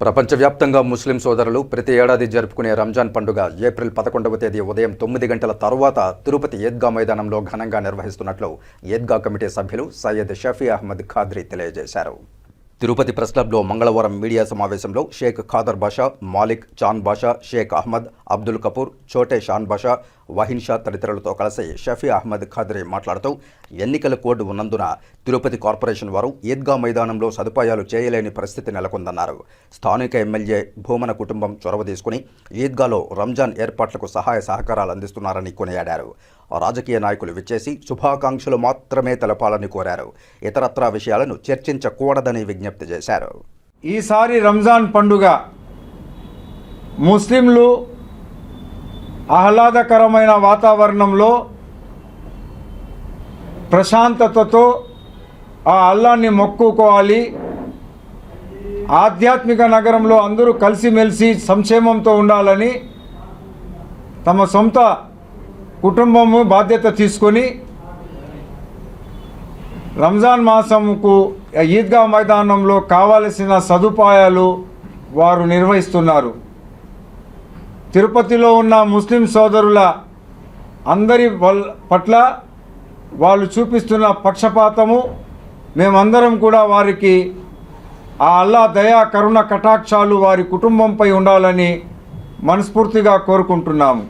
ప్రపంచవ్యాప్తంగా ముస్లిం సోదరులు ప్రతి ఏడాది జరుపుకునే రంజాన్ పండుగ ఏప్రిల్ పదకొండవ తేదీ ఉదయం తొమ్మిది గంటల తరువాత తిరుపతి ఈద్గా మైదానంలో ఘనంగా నిర్వహిస్తున్నట్లు ఈద్గా కమిటీ సభ్యులు సయ్యద్ షఫీ అహ్మద్ ఖాద్రి తెలియజేశారు. తిరుపతి ప్రెస్ క్లబ్లో మంగళవారం మీడియా సమావేశంలో షేక్ ఖాదర్ బాషా మాలిక్ చాన్ బాషా షేక్ అహ్మద్ అబ్దుల్ కపూర్ చోటే షాన్ బాషా వహీన్ షా తదితరులతో కలిసి షఫీ అహ్మద్ ఖాద్రే మాట్లాడుతూ ఎన్నికల కోడ్ ఉన్నందున తిరుపతి కార్పొరేషన్ వారు ఈద్గా మైదానంలో సదుపాయాలు చేయలేని పరిస్థితి నెలకొందన్నారు. స్థానిక ఎమ్మెల్యే భూమన కుటుంబం చొరవ తీసుకుని ఈద్గాలో రంజాన్ ఏర్పాట్లకు సహాయ సహకారాలు అందిస్తున్నారని కొనియాడారు. రాజకీయ నాయకులు విచ్చేసి శుభాకాంక్షలు మాత్రమే తెలపాలని కోరారు. ఇతరత్రా విషయాలను చర్చించకూడదని విజ్ఞప్తి చేశారు. ఈసారి రంజాన్ పండుగ ముస్లింలు ఆహ్లాదకరమైన వాతావరణంలో ప్రశాంతతతో ఆ అల్లాన్ని మొక్కుకోవాలి. ఆధ్యాత్మిక నగరంలో అందరూ కలిసిమెలిసి సంక్షేమంతో ఉండాలని తమ సొంత కుటుంబము బాధ్యత తీసుకొని రంజాన్ మాసంకు ఈద్గా మైదానంలో కావలసిన సదుపాయాలు వారు నిర్వహిస్తున్నారు. తిరుపతిలో ఉన్న ముస్లిం సోదరుల అందరి పట్ల వాళ్ళు చూపిస్తున్న పక్షపాతము మేమందరం కూడా వారికి ఆ అల్లా దయా కరుణ కటాక్షాలు వారి కుటుంబంపై ఉండాలని మనస్ఫూర్తిగా కోరుకుంటున్నాము.